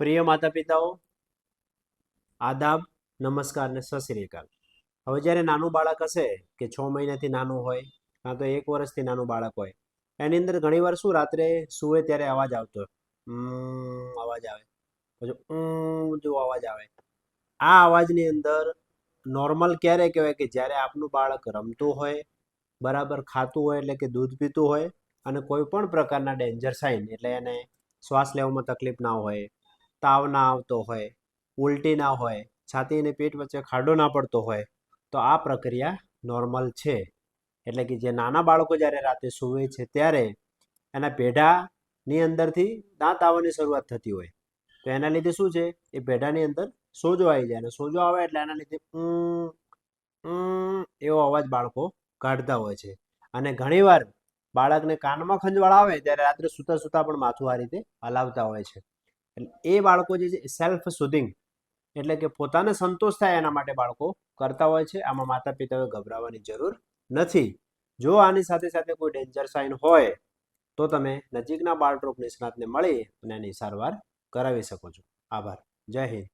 પ્રિય માતા પિતાઓ આદાબ, નમસ્કાર ને સત અકાલ. હવે જ્યારે નાનું બાળક હશે કે છ મહિનાથી નાનું હોય, કાં તો એક વર્ષથી નાનું બાળક હોય, એની અંદર ઘણીવાર શું રાત્રે સૂવે ત્યારે અવાજ આવતો હોય. અવાજ આવે. પછી જો અવાજ આવે. આ અવાજની અંદર નોર્મલ ક્યારે કહેવાય કે જ્યારે આપનું બાળક રમતું હોય, બરાબર ખાતું હોય એટલે કે દૂધ પીતું હોય, અને કોઈ પણ પ્રકારના ડેન્જર સાઇન, એટલે એને શ્વાસ લેવામાં તકલીફ ના હોય તાવ ના આવતો હોય, ઉલટી ના હોય છાતી અને પેટ વચ્ચે ખાડો ના પડતો હોય, તો આ પ્રક્રિયા નોર્મલ છે. એટલે કે જે નાના બાળકો જ્યારે રાતે સૂવે છે ત્યારે એના પેઢાની અંદરથી દાંત આવવાની શરૂઆત થતી હોય. તો એના લીધે શું છે? એ પેઢાની અંદર સોજો આવી જાય અને સોજો આવે એટલે એના લીધે એવો અવાજ બાળકો કાઢતા હોય છે. અને ઘણીવાર બાળકને કાનમાં ખંજવાળ આવે ત્યારે રાત્રે સૂતા સૂતા પણ માથું આ રીતે હલાવતા હોય છે. એટલે એ બાળકો જે છે સેલ્ફ સુધિંગ એટલે કે પોતાને સંતોષ થાય એના માટે બાળકો કરતા હોય છે. આમાં માતા પિતાએ ગભરાવાની જરૂર નથી. જો આની સાથે સાથે કોઈ ડેન્જર સાઇન હોય, તો તમે નજીકના બાળરોગ નિષ્ણાતને મળી અને એની સારવાર કરાવી શકો છો. આભાર. જય હિન્દ.